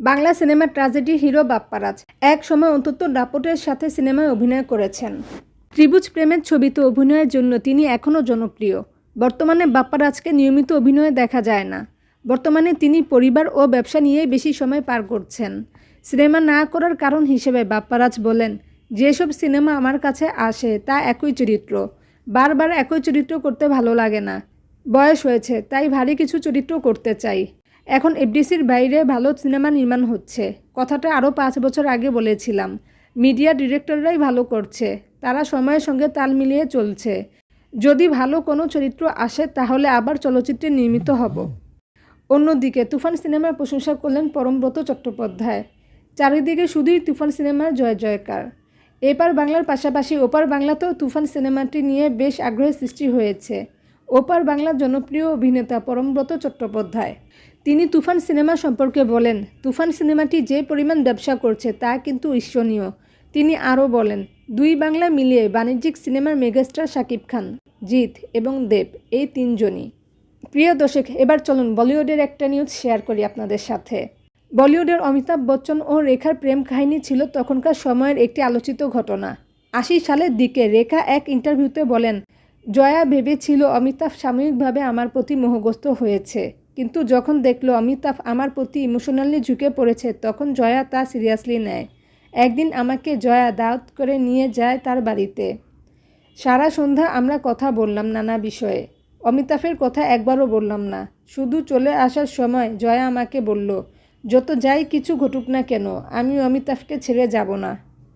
বাংলা সিনেমার tragedy hero Bapparaj এক সময় অন্তত দাপটের সাথে সিনেমায় অভিনয় করেছেন। ত্রিভুজ প্রেমের ছবিতে অভিনয়ের জন্য তিনি এখনও জনপ্রিয়। বর্তমানে বাপ্পারাজকে নিয়মিত অভিনয়ে দেখা যায় না। বর্তমানে তিনি পরিবার ও ব্যবসা নিয়েই বেশি সময় পার করছেন। সিনেমা না করার কারণ হিসেবে বাপ্পারাজ বলেন, যেসব সিনেমা আমার কাছে আসে তা একই চরিত্র। বারবার একই চরিত্র করতে ভালো লাগে না। বয়স হয়েছে, তাই ভারী কিছু চরিত্র করতে চাই। এখন এফডিসির বাইরে ভালো সিনেমা নির্মাণ হচ্ছে। কথাটা আরও পাঁচ বছর আগে বলেছিলাম। মিডিয়া ডিরেক্টররাই ভালো করছে। তারা সময়ের সঙ্গে তাল মিলিয়ে চলছে। যদি ভালো কোনো চরিত্র আসে, তাহলে আবার চলচ্চিত্রে নির্মিত হব। অন্যদিকে, তুফান সিনেমার প্রশংসা করলেন পরমব্রত চট্টোপাধ্যায়। চারিদিকে শুধুই তুফান সিনেমার জয় জয়কার। এপার বাংলার পাশাপাশি ওপার বাংলাতেও তুফান সিনেমাটি নিয়ে বেশ আগ্রহের সৃষ্টি হয়েছে। ওপার বাংলার জনপ্রিয় অভিনেতা পরমব্রত চট্টোপাধ্যায়। তিনি তুফান সিনেমা সম্পর্কে বলেন, তুফান সিনেমাটি যে পরিমাণ ব্যবসা করছে তা কিন্তু ঈর্ষণীয়। তিনি আরও বলেন, দুই বাংলা মিলিয়ে বাণিজ্যিক সিনেমার মেগাস্টার শাকিব খান, জিৎ এবং দেব, এই তিনজনই। প্রিয় দর্শক, এবার চলুন বলিউডের একটা নিউজ শেয়ার করি আপনাদের সাথে। বলিউডের অমিতাভ বচ্চন ও রেখার প্রেম কাহিনী ছিল তখনকার সময়ের একটি আলোচিত ঘটনা। আশি সালের দিকে রেখা এক ইন্টারভিউতে বলেন জয়া ভেবেছিল অমিতাভ সাময়িকভাবে আমার প্রতি মোহগ্রস্ত হয়েছে। কিন্তু যখন দেখল অমিতাভ আমার প্রতি ইমোশনালি ঝুঁকে পড়েছে, তখন জয়া তা সিরিয়াসলি নেয়। একদিন আমাকে জয়া দাওয়াত করে নিয়ে যায় তার বাড়িতে। সারা সন্ধ্যা আমরা কথা বললাম নানা বিষয়ে। অমিতাভের কথা একবারও বললাম না। শুধু চলে আসার সময় জয়া আমাকে বলল, যত যাই কিছু ঘটুক না কেন, আমি অমিতাভকে ছেড়ে যাব না।